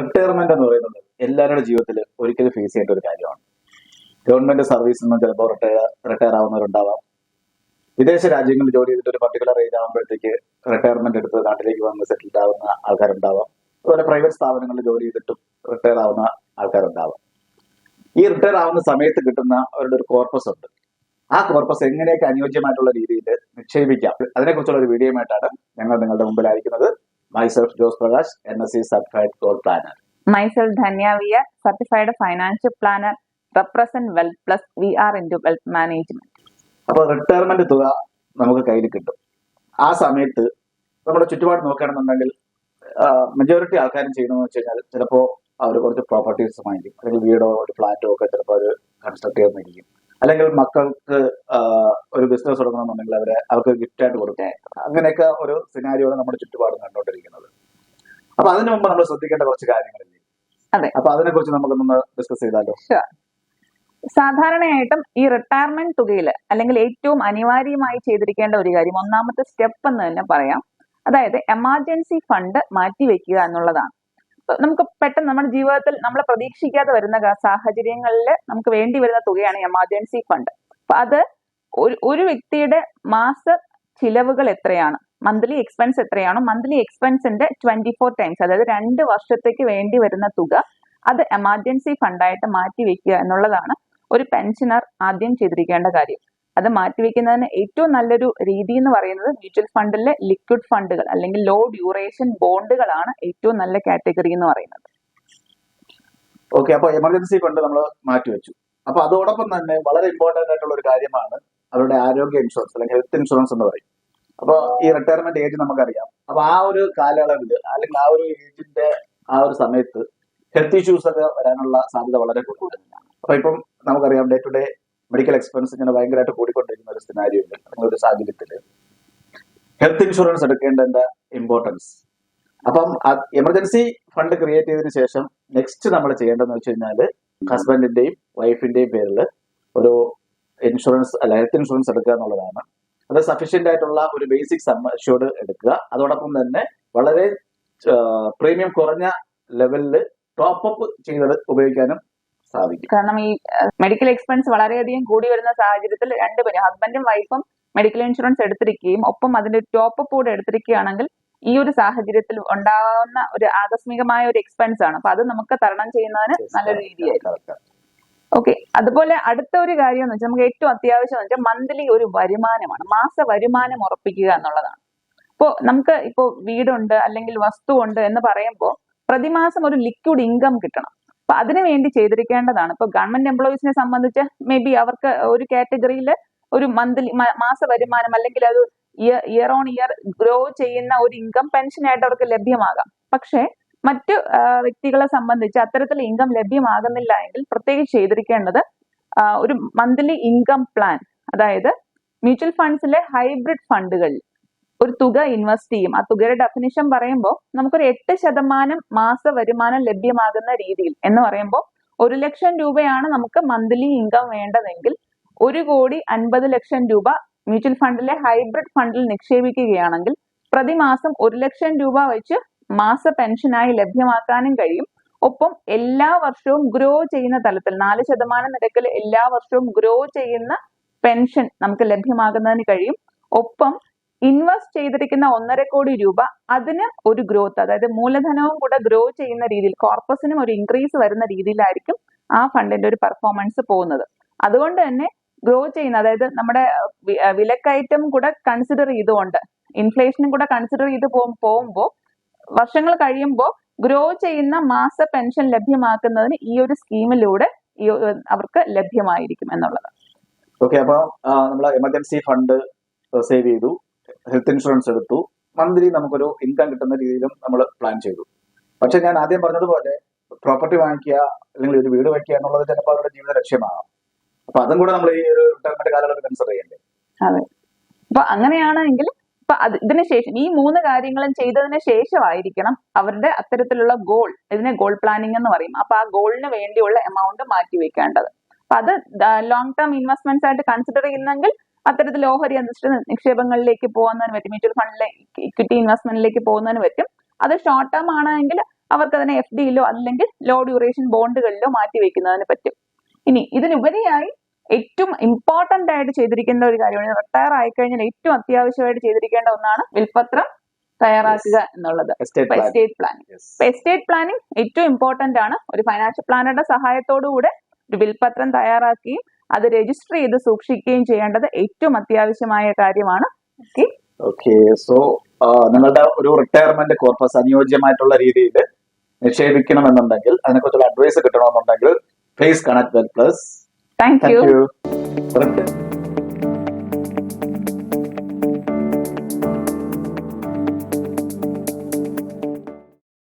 Retirement എന്ന് പറയുന്നത് എല്ലാവരുടെ ജീവിതത്തിൽ ഒരിക്കലും ഫേസ് ചെയ്യേണ്ട ഒരു കാര്യമാണ്. ഗവൺമെന്റ് സർവീസിൽ നിന്ന് ചിലപ്പോൾ റിട്ടയർ റിട്ടയർ ആവുന്നവരുണ്ടാവാം. വിദേശ രാജ്യങ്ങളിൽ ജോലി ചെയ്തിട്ട് ഒരു പർട്ടിക്കുലർ ഏജ് ആകുമ്പോഴത്തേക്ക് റിട്ടയർമെന്റ് എടുത്ത് നാട്ടിലേക്ക് വന്ന് സെറ്റിൽഡ് ആവുന്ന ആൾക്കാരുണ്ടാവാം. അതുപോലെ പ്രൈവറ്റ് സ്ഥാപനങ്ങളിൽ ജോലി ചെയ്തിട്ടും റിട്ടയർ ആവുന്ന ആൾക്കാരുണ്ടാവാം. ഈ റിട്ടയർ ആവുന്ന സമയത്ത് കിട്ടുന്ന അവരുടെ ഒരു കോർപ്പസ് ഉണ്ട്. ആ കോർപ്പസ് എങ്ങനെയൊക്കെ അനുയോജ്യമായിട്ടുള്ള രീതിയിൽ നിക്ഷേപിക്കാം? അതിനെക്കുറിച്ചുള്ള ഒരു വീഡിയോ ആയിട്ടാണ് ഞങ്ങൾ നിങ്ങളുടെ മുമ്പിലായിരിക്കുന്നത് myself Jose Prakash N S C certified goal planner myself Dhanya certified financial planner represent wealth plus we are into wealth management അപ്പോൾ റിട്ടയർമെന്റ് തുക നമുക്ക് കയ്യിൽ കിട്ടും. ആ സമയത്ത് നമ്മുടെ ചുറ്റുപാട് നോക്കുകയാണെന്നുണ്ടെങ്കിൽ മെജോറിറ്റി ആൾക്കാരും ചെയ്യണമെന്ന് വെച്ച് കഴിഞ്ഞാൽ ചിലപ്പോൾ അവർ കുറച്ച് പ്രോപ്പർട്ടീസ് വാങ്ങിക്കും. അല്ലെങ്കിൽ വീടോ ഒരു ഫ്ലാറ്റോ ഒക്കെ ചിലപ്പോൾ അവർ കൺസ്ട്രക്ട് ചെയ്യുന്നിരിക്കും അല്ലെങ്കിൽ മക്കൾക്ക് ഒരു ബിസിനസ് തുടങ്ങണമെന്നുണ്ടെങ്കിൽ അവരെ അവർക്ക് ഗിഫ്റ്റ് ആയിട്ട് കൊടുക്കുക അങ്ങനെയൊക്കെ ഒരു സിനാരിയോടെ നമ്മുടെ ചുറ്റുപാടും കണ്ടുകൊണ്ടിരിക്കുന്നത്. അപ്പൊ അതിനു മുമ്പ് നമ്മൾ ശ്രദ്ധിക്കേണ്ട കുറച്ച് കാര്യങ്ങളില്ലേ? അതെ. അപ്പൊ അതിനെ കുറിച്ച് നമുക്കൊന്ന് ഡിസ്കസ് ചെയ്താലോ സാധാരണയായിട്ടും ഈ റിട്ടയർമെന്റ് തുകയിൽ അല്ലെങ്കിൽ ഏറ്റവും അനിവാര്യമായി ചെയ്തിരിക്കേണ്ട ഒരു കാര്യം ഒന്നാമത്തെ സ്റ്റെപ്പ് എന്ന് തന്നെ പറയാം. അതായത് എമർജൻസി ഫണ്ട് മാറ്റിവെക്കുക എന്നുള്ളതാണ്. നമുക്ക് പെട്ടെന്ന് നമ്മുടെ ജീവിതത്തിൽ നമ്മൾ പ്രതീക്ഷിക്കാതെ വരുന്ന സാഹചര്യങ്ങളിൽ നമുക്ക് വേണ്ടി വരുന്ന തുകയാണ് എമർജൻസി ഫണ്ട്. അപ്പൊ അത് ഒരു ഒരു വ്യക്തിയുടെ മാസ ചിലവുകൾ എത്രയാണ്? മന്ത്ലി എക്സ്പെൻസ് എത്രയാണോ? മന്ത്ലി എക്സ്പെൻസിന്റെ ട്വന്റി ഫോർ ടൈംസ് അതായത് രണ്ട് വർഷത്തേക്ക് വേണ്ടി വരുന്ന തുക അത് എമർജൻസി ഫണ്ടായിട്ട് മാറ്റി വെക്കുക എന്നുള്ളതാണ് ഒരു പെൻഷനർ ആദ്യം ചെയ്തിരിക്കേണ്ട കാര്യം. അത് മാറ്റിവെക്കുന്നതിന് ഏറ്റവും നല്ലൊരു രീതി എന്ന് പറയുന്നത് മ്യൂച്വൽ ഫണ്ടിലെ ലിക്വിഡ് ഫണ്ടുകൾ അല്ലെങ്കിൽ ലോ ഡ്യൂറേഷൻ ബോണ്ടുകളാണ് ഏറ്റവും നല്ല കാറ്റഗറി എന്ന് പറയുന്നത്. ഓക്കെ അപ്പൊ എമർജൻസി ഫണ്ട് നമ്മൾ മാറ്റിവെച്ചു. അപ്പൊ അതോടൊപ്പം തന്നെ വളരെ ഇമ്പോർട്ടന്റ് ആയിട്ടുള്ള ഒരു കാര്യമാണ് അവരുടെ ആരോഗ്യ ഇൻഷുറൻസ് അല്ലെങ്കിൽ ഹെൽത്ത് ഇൻഷുറൻസ് എന്ന് പറയും. അപ്പൊ ഈ റിട്ടയർമെന്റ് ഏജ് നമുക്കറിയാം. അപ്പൊ ആ ഒരു കാലയളവിൽ അല്ലെങ്കിൽ ആ ഒരു ഏജിന്റെ ആ ഒരു സമയത്ത് ഹെൽത്ത് ഇഷ്യൂസ് ഒക്കെ വരാനുള്ള സാധ്യത വളരെ കൂടുതലാണ്. അപ്പൊ ഇപ്പം നമുക്കറിയാം day to day medical expense ഇങ്ങനെ ഭയങ്കരമായിട്ട് കൂടിക്കൊണ്ടിരിക്കുന്ന ഒരു സിനാരിയോ അങ്ങനെ ഒരു സാഹചര്യത്തിൽ ഹെൽത്ത് ഇൻഷുറൻസ് എടുക്കേണ്ടതിന്റെ ഇമ്പോർട്ടൻസ് അപ്പം എമർജൻസി ഫണ്ട് ക്രിയേറ്റ് ചെയ്തതിനു ശേഷം നെക്സ്റ്റ് നമ്മൾ ചെയ്യേണ്ടതെന്ന് വെച്ച് കഴിഞ്ഞാൽ ഹസ്ബൻഡിന്റെയും വൈഫിന്റെയും പേരിൽ ഒരു ഇൻഷുറൻസ് അല്ല ഹെൽത്ത് ഇൻഷുറൻസ് എടുക്കുക എന്നുള്ളതാണ്. അത് സഫീഷ്യന്റ് ആയിട്ടുള്ള ഒരു ബേസിക് സം അഷ്യൂർഡ് എടുക്കുക. അതോടൊപ്പം തന്നെ വളരെ പ്രീമിയം കുറഞ്ഞ ലെവലിൽ ടോപ്പ് അപ്പ് ചെയ്ത് ഉപയോഗിക്കാനും സാധിക്കും. കാരണം ഈ മെഡിക്കൽ എക്സ്പെൻസ് വളരെയധികം കൂടി വരുന്ന സാഹചര്യത്തിൽ രണ്ടുപേരും ഹസ്ബൻഡും വൈഫും മെഡിക്കൽ ഇൻഷുറൻസ് എടുത്തിരിക്കുകയും ഒപ്പം അതിന്റെ ടോപ്പ് അപ്പ് കൂടെ എടുത്തിരിക്കുകയാണെങ്കിൽ ഈ ഒരു സാഹചര്യത്തിൽ ഉണ്ടാകുന്ന ഒരു ആകസ്മികമായ ഒരു എക്സ്പെൻസ് ആണ്. അപ്പൊ അത് നമുക്ക് തരണം ചെയ്യുന്നതിന് നല്ല രീതിയായിരിക്കും. ഓക്കെ അതുപോലെ അടുത്ത ഒരു കാര്യം എന്ന് വെച്ചാൽ നമുക്ക് ഏറ്റവും അത്യാവശ്യം എന്ന് വെച്ചാൽ മന്ത്ലി ഒരു വരുമാനമാണ്. മാസ വരുമാനം ഉറപ്പിക്കുക എന്നുള്ളതാണ്. ഇപ്പോ നമുക്ക് ഇപ്പോ വീടുണ്ട് അല്ലെങ്കിൽ വസ്തു ഉണ്ട് എന്ന് പറയുമ്പോൾ പ്രതിമാസം ഒരു ലിക്വിഡ് ഇൻകം കിട്ടണം. അപ്പൊ അതിനു വേണ്ടി ചെയ്തിരിക്കേണ്ടതാണ്. ഇപ്പൊ ഗവൺമെന്റ് എംപ്ലോയീസിനെ സംബന്ധിച്ച് മേ ബി അവർക്ക് ഒരു കാറ്റഗറിയിൽ ഒരു മന്ത്ലി മാസ വരുമാനം അല്ലെങ്കിൽ അത് ഇയർ ഓൺ ഇയർ ഗ്രോ ചെയ്യുന്ന ഒരു ഇൻകം പെൻഷനായിട്ട് അവർക്ക് ലഭ്യമാകാം. പക്ഷേ മറ്റു വ്യക്തികളെ സംബന്ധിച്ച് അത്തരത്തിൽ ഇൻകം ലഭ്യമാകുന്നില്ല എങ്കിൽ പ്രത്യേകിച്ച് ചെയ്തിരിക്കേണ്ടത് ഒരു മന്ത്ലി ഇൻകം പ്ലാൻ അതായത് മ്യൂച്വൽ ഫണ്ട്സിലെ ഹൈബ്രിഡ് ഫണ്ടുകളിൽ ഒരു തുക ഇൻവെസ്റ്റ് ചെയ്യും. ആ തുകയുടെ ഡെഫിനിഷൻ പറയുമ്പോൾ നമുക്കൊരു എട്ട് ശതമാനം മാസ വരുമാനം ലഭ്യമാകുന്ന രീതിയിൽ എന്ന് പറയുമ്പോൾ ഒരു ലക്ഷം രൂപയാണ് നമുക്ക് മന്ത്ലി ഇൻകം വേണ്ടതെങ്കിൽ ഒരു കോടി അൻപത് ലക്ഷം രൂപ മ്യൂച്വൽ ഫണ്ടിലെ ഹൈബ്രിഡ് ഫണ്ടിൽ നിക്ഷേപിക്കുകയാണെങ്കിൽ പ്രതിമാസം ഒരു ലക്ഷം രൂപ വെച്ച് മാസ പെൻഷനായി ലഭ്യമാക്കാനും കഴിയും. ഒപ്പം എല്ലാ വർഷവും ഗ്രോ ചെയ്യുന്ന തലത്തിൽ നാല് ശതമാനം നിരക്കിൽ എല്ലാ വർഷവും ഗ്രോ ചെയ്യുന്ന പെൻഷൻ നമുക്ക് ലഭ്യമാകുന്നതിന് കഴിയും. ഒപ്പം ഇൻവെസ്റ്റ് ചെയ്തിരിക്കുന്ന ഒന്നര കോടി രൂപ അതിന് ഒരു ഗ്രോത്ത് അതായത് മൂലധനവും കൂടെ ഗ്രോ ചെയ്യുന്ന രീതിയിൽ കോർപ്പസിനും ഒരു ഇൻക്രീസ് വരുന്ന രീതിയിലായിരിക്കും ആ ഫണ്ടിന്റെ ഒരു പെർഫോമൻസ് പോകുന്നത്. അതുകൊണ്ട് തന്നെ ഗ്രോ ചെയ്യുന്ന അതായത് നമ്മുടെ വിലക്കയറ്റം കൂടെ കൺസിഡർ ചെയ്തുകൊണ്ട് ഇൻഫ്ലേഷനും കൂടെ കൺസിഡർ ചെയ്ത് പോകുമ്പോൾ വർഷങ്ങൾ കഴിയുമ്പോൾ ഗ്രോ ചെയ്യുന്ന മാസ പെൻഷൻ ലഭ്യമാക്കുന്നതിന് ഈ ഒരു സ്കീമിലൂടെ അവർക്ക് ലഭ്യമായിരിക്കും എന്നുള്ളത്. ഓക്കെ അപ്പൊ നമ്മൾ എമർജൻസി ഫണ്ട് സേവ് ചെയ്തു. ഹെൽത്ത് ഇൻഷുറൻസ് എടുത്തു. മന്ത്ലി നമുക്കൊരു ഇൻകം കിട്ടുന്ന രീതിയിലും നമ്മൾ പ്ലാൻ ചെയ്തു. പക്ഷെ ഞാൻ ആദ്യം പറഞ്ഞതുപോലെ പ്രോപ്പർട്ടി വാങ്ങിക്കുക അല്ലെങ്കിൽ ഒരു വീട് വയ്ക്കുക എന്നുള്ളത് ചിലപ്പോൾ അവരുടെ ജീവിത ലക്ഷ്യമാകാം. അപ്പൊ അതും കൂടെ നമ്മൾ ഈ ഒരു റിട്ടയർമെന്റ് കാലയളവിൽ കൺസിഡർ ചെയ്യണ്ടേ? അതെ. അപ്പൊ അങ്ങനെയാണെങ്കിൽ ഇപ്പൊ ഇതിന് ശേഷം ഈ മൂന്ന് കാര്യങ്ങളും ചെയ്തതിന് ശേഷമായിരിക്കണം അവരുടെ അത്തരത്തിലുള്ള ഗോൾ ഇതിനെ ഗോൾ പ്ലാനിംഗ് എന്ന് പറയും. അപ്പൊ ആ ഗോളിന് വേണ്ടിയുള്ള എമൗണ്ട് മാറ്റി വെക്കേണ്ടത് അപ്പൊ അത് ലോങ് ടേം ഇൻവെസ്റ്റ്മെന്റ്സ് ആയിട്ട് കൺസിഡർ ചെയ്യുന്നെങ്കിൽ അത്തരത്തിൽ ഓഹരി അധിഷ്ഠിത നിക്ഷേപങ്ങളിലേക്ക് പോകുന്നതിന് പറ്റും. മ്യൂച്വൽ ഫണ്ടിലെ ഇക്വിറ്റി ഇൻവെസ്റ്റ്മെന്റിലേക്ക് പോകുന്നതിന് പറ്റും. അത് ഷോർട്ട് ടേം ആണെങ്കിൽ അവർക്ക് അതിനെ എഫ് ഡിയിലോ അല്ലെങ്കിൽ ലോ ഡ്യൂറേഷൻ ബോണ്ടുകളിലോ മാറ്റി വെക്കുന്നതിന് പറ്റും. ഇനി ഇതിനുപരിയായി ഏറ്റവും ഇമ്പോർട്ടന്റ് ആയിട്ട് ചെയ്തിരിക്കേണ്ട ഒരു കാര്യമാണ് റിട്ടയർ ആയി കഴിഞ്ഞാൽ ഏറ്റവും അത്യാവശ്യമായിട്ട് ചെയ്തിരിക്കേണ്ട ഒന്നാണ് വിൽപത്രം തയ്യാറാക്കുക എന്നുള്ളത്. എസ്റ്റേറ്റ് പ്ലാനിങ് എസ്റ്റേറ്റ് പ്ലാനിങ് ഏറ്റവും ഇമ്പോർട്ടന്റ് ആണ്. ഒരു ഫൈനാൻഷ്യൽ പ്ലാനറുടെ സഹായത്തോടുകൂടെ ഒരു വിൽപത്രം തയ്യാറാക്കുകയും അത് രജിസ്റ്റർ ചെയ്ത് സൂക്ഷിക്കുകയും ചെയ്യേണ്ടത് ഏറ്റവും അത്യാവശ്യമായ കാര്യമാണ്. ഓക്കെ ഓക്കെ സോ നിങ്ങളുടെ ഒരു റിട്ടയർമെന്റ് കോർപ്പസ് അനുയോജ്യമായിട്ടുള്ള രീതിയിൽ നിക്ഷേപിക്കണമെന്നുണ്ടെങ്കിൽ അതിനെക്കുറിച്ചുള്ള അഡ്വൈസ് കിട്ടണമെന്നുണ്ടെങ്കിൽ please connect with plus thank you thank you